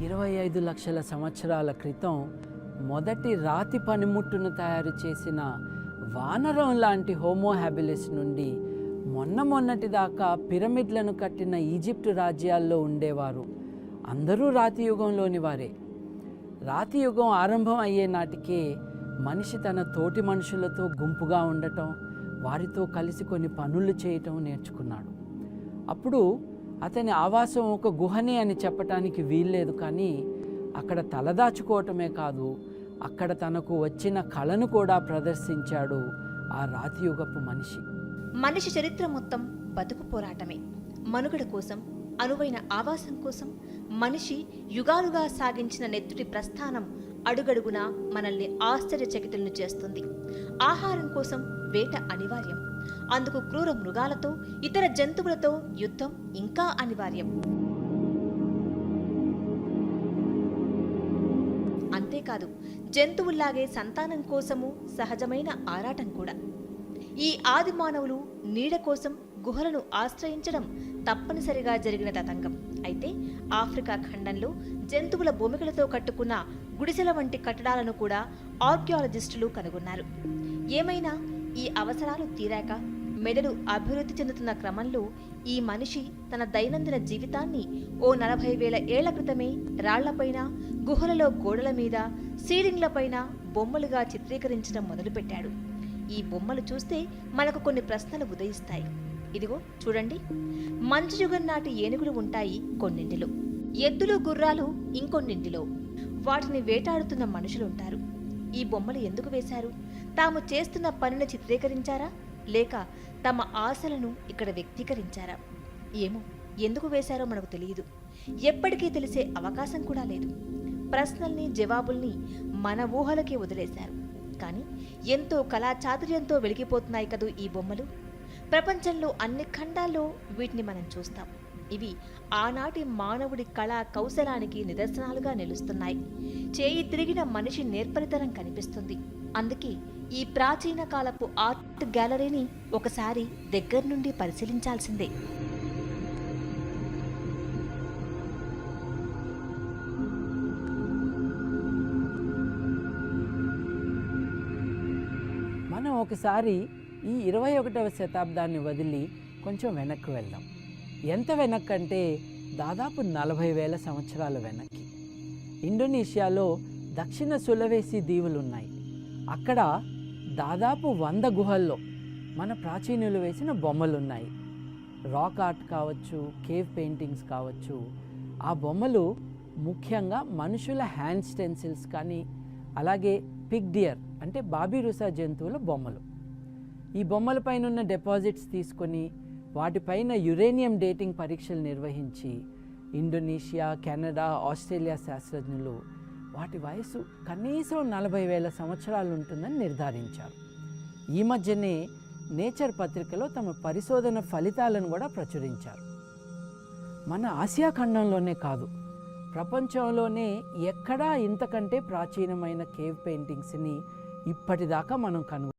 ఇరవై ఐదు లక్షల సంవత్సరాల క్రితం మొదటి రాతి పనిముట్టును తయారు చేసిన వానరం లాంటి హోమోహ్యాబిలిస్ నుండి మొన్న మొన్నటి దాకా పిరమిడ్లను కట్టిన ఈజిప్టు రాజ్యాల్లో ఉండేవారు. అందరూ రాతి యుగంలోని వారే. రాతి యుగం ఆరంభం అయ్యే నాటికే మనిషి తన తోటి మనుషులతో గుంపుగా ఉండటం వారితో కలిసి కొన్ని పనులు చేయటం నేర్చుకున్నాడు. అప్పుడు అతని ఆవాసం ఒక గుహనే అని చెప్పటానికి వీల్లేదు కానీ అక్కడ తలదాచుకోవటమే కాదు అక్కడ తనకు వచ్చిన కళను కూడా ప్రదర్శించాడు ఆ రాతియుగపు మనిషి. మనిషి చరిత్ర మొత్తం బతుకు పోరాటమే. మనుగడ కోసం అనువైన ఆవాసం కోసం మనిషి యుగాలుగా సాగించిన నెత్తుడి ప్రస్థానం అడుగడుగునా మనల్ని ఆశ్చర్యచకితులను చేస్తుంది. ఆహారం కోసం వేట అనివార్యం. అందుకు క్రూర మృగాలతో ఇతర జంతువులతో యుద్ధం ఇంకా అనివార్యం. అంతేకాదు జంతువుల్లాగే సంతానం కోసము సహజమైన ఆరాటం కూడా. ఈ ఆది మానవులు నీడ కోసం గుహలను ఆశ్రయించడం తప్పనిసరిగా జరిగిన తతంగం. అయితే ఆఫ్రికా ఖండంలో జంతువుల భూమికలతో కట్టుకున్న గుడిసెల వంటి కట్టడాలను కూడా ఆర్కియాలజిస్టులు కనుగొన్నారు. ఏమైనా ఈ అవసరాలు తీరాక మెదడు అభివృద్ధి చెందుతున్న క్రమంలో ఈ మనిషి తన దైనందిన జీవితాన్ని ఓ నలభై వేల ఏళ్ళ క్రితమే రాళ్ళపైన గుహలలో గోడల మీద సీలింగ్లపైన బొమ్మలుగా చిత్రీకరించడం మొదలుపెట్టాడు. ఈ బొమ్మలు చూస్తే మనకు కొన్ని ప్రశ్నలు ఉదయిస్తాయి. ఇదిగో చూడండి. మంచు యుగం నాటి ఏనుగులు ఉంటాయి కొన్నింటిలో. ఎద్దులు గుర్రాలు ఇంకొన్నింటిలో. వాటిని వేటాడుతున్న మనుషులుంటారు ఈ బొమ్మలు ఎందుకు వేశారు? తాము చేస్తున్న పనిని చిత్రీకరించారా? లేక తమ ఆశలను ఇక్కడ వ్యక్తీకరించారా? ఏమో ఎందుకు వేశారో మనకు తెలియదు. ఎప్పటికీ తెలిసే అవకాశం కూడా లేదు. ప్రశ్నల్ని జవాబుల్ని మన ఊహలకే వదిలేశారు. కానీ ఎంతో కళా చాతుర్యంతో వెలిగిపోతున్నాయి కదూ ఈ బొమ్మలు? ప్రపంచంలో అన్ని ఖండాల్లో వీటిని మనం చూస్తాం. ఇవి ఆనాటి మానవుడి కళా కౌశలానికి నిదర్శనాలుగా నిలుస్తున్నాయి. చేయి తిరిగిన మనిషి నేర్పరితనం కనిపిస్తుంది. అందుకే ఈ ప్రాచీన కాలపు ఆర్ట్ గ్యాలరీని ఒకసారి దగ్గర నుండి పరిశీలించాల్సిందే. మనం ఒకసారి ఈ ఇరవై ఒకటవ శతాబ్దాన్ని వదిలి కొంచెం వెనక్కి వెళ్దాం. ఎంత వెనక్కి అంటే దాదాపు నలభై వేల సంవత్సరాల వెనక్కి. ఇండోనేషియాలో దక్షిణ సులవేసి దీవులు ఉన్నాయి అక్కడ దాదాపు వంద గుహల్లో మన ప్రాచీనులు వేసిన బొమ్మలు ఉన్నాయి రాక్ ఆర్ట్ కావచ్చు కేవ్ పెయింటింగ్స్ కావచ్చు. ఆ బొమ్మలు ముఖ్యంగా మనుషుల హ్యాండ్ స్టెన్సిల్స్ కానీ అలాగే పిగ్ డియర్ అంటే బాబీరుసా జంతువుల బొమ్మలు. ఈ బొమ్మలపైన ఉన్న డిపాజిట్స్ తీసుకొని వాటిపైన యురేనియం డేటింగ్ పరీక్షలు నిర్వహించి ఇండోనేషియా కెనడా ఆస్ట్రేలియా శాస్త్రజ్ఞులు వాటి వయసు కనీసం నలభై వేల సంవత్సరాలు ఉంటుందని నిర్ధారించారు. ఈ మధ్యనే నేచర్ పత్రికలో తమ పరిశోధన ఫలితాలను కూడా ప్రచురించారు. మన ఆసియా ఖండంలోనే కాదు ప్రపంచంలోనే ఎక్కడా ఇంతకంటే ప్రాచీనమైన కేవ్ పెయింటింగ్స్ని ఇప్పటిదాకా మనం కనుగొ